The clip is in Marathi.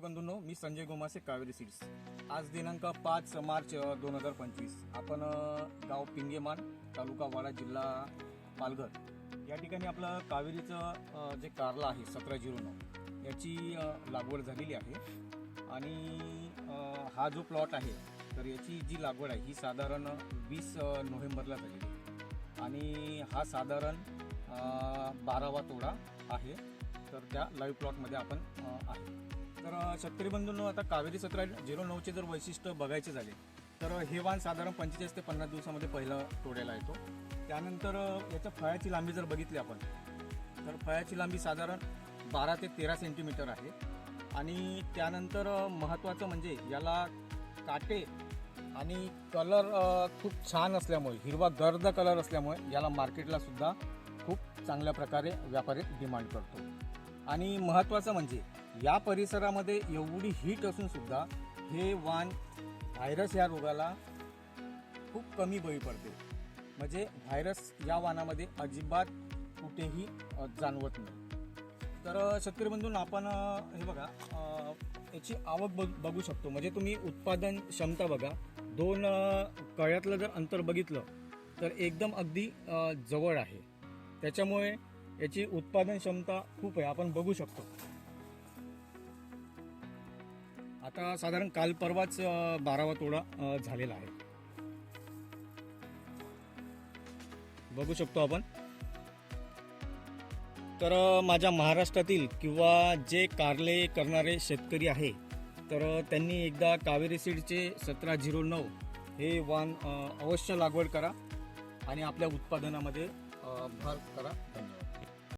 बंधूंनो मी संजय गोमासे कावेरी सीड्स. आज दिनांक पाच मार्च दोन हजार पंचवीस. आपण गाव पिंगेमान तालुका वाडा जिल्हा पालघर. या ठिकाणी आपलं कावेरीचं जे कारला आहे सतरा झिरो नऊ याची लागवड झालेली आहे. आणि हा जो प्लॉट आहे तर याची जी लागवड आहे ही साधारण वीस नोव्हेंबरला झालेली आणि हा साधारण बारावा तोडा आहे. तर त्या लाईव्ह प्लॉटमध्ये आपण आहे. तर शेतकरी बंधूंनो आता कावेरी सतरा झिरो नऊचे जर वैशिष्ट्य बघायचे झाले तर हे वाण साधारण पंचेचाळीस ते पन्नास दिवसामध्ये पहिला तोडायला येतो. त्यानंतर याच्या फळाची लांबी जर बघितली आपण तर फळाची लांबी साधारण बारा ते तेरा सेंटीमीटर आहे. आणि त्यानंतर महत्त्वाचं म्हणजे याला काटे आणि कलर खूप छान असल्यामुळे हिरवा गर्द कलर असल्यामुळे याला मार्केटला सुद्धा खूप चांगल्या प्रकारे व्यापारी डिमांड करतो. आणि महत्त्वाचं म्हणजे या परिसरामध्ये एवढी हीट असूनसुद्धा हे वाण व्हायरस या रोगाला खूप कमी बळी पडते. म्हणजे व्हायरस या वाणामध्ये अजिबात कुठेही जाणवत नाही. तर शेतकरी बंधून आपण हे बघा याची आवक बघ बघू शकतो. म्हणजे तुम्ही उत्पादन क्षमता बघा. दोन कळ्यातलं जर अंतर बघितलं तर एकदम अगदी जवळ आहे. त्याच्यामुळे याची उत्पादन क्षमता खूप आहे. आपण बघू शकतो. आता साधारण काल परवाच बारावा तोडा झालेला आहे. बघू शकतो आपण. तर माझ्या महाराष्ट्रातील किंवा जे कारले करणारे शेतकरी आहे तर त्यांनी एकदा कावेरी सीडचे सतरा झिरो नऊ हे वाण अवश्य लागवड करा आणि आपल्या उत्पादनामध्ये भार करा. धन्यवाद.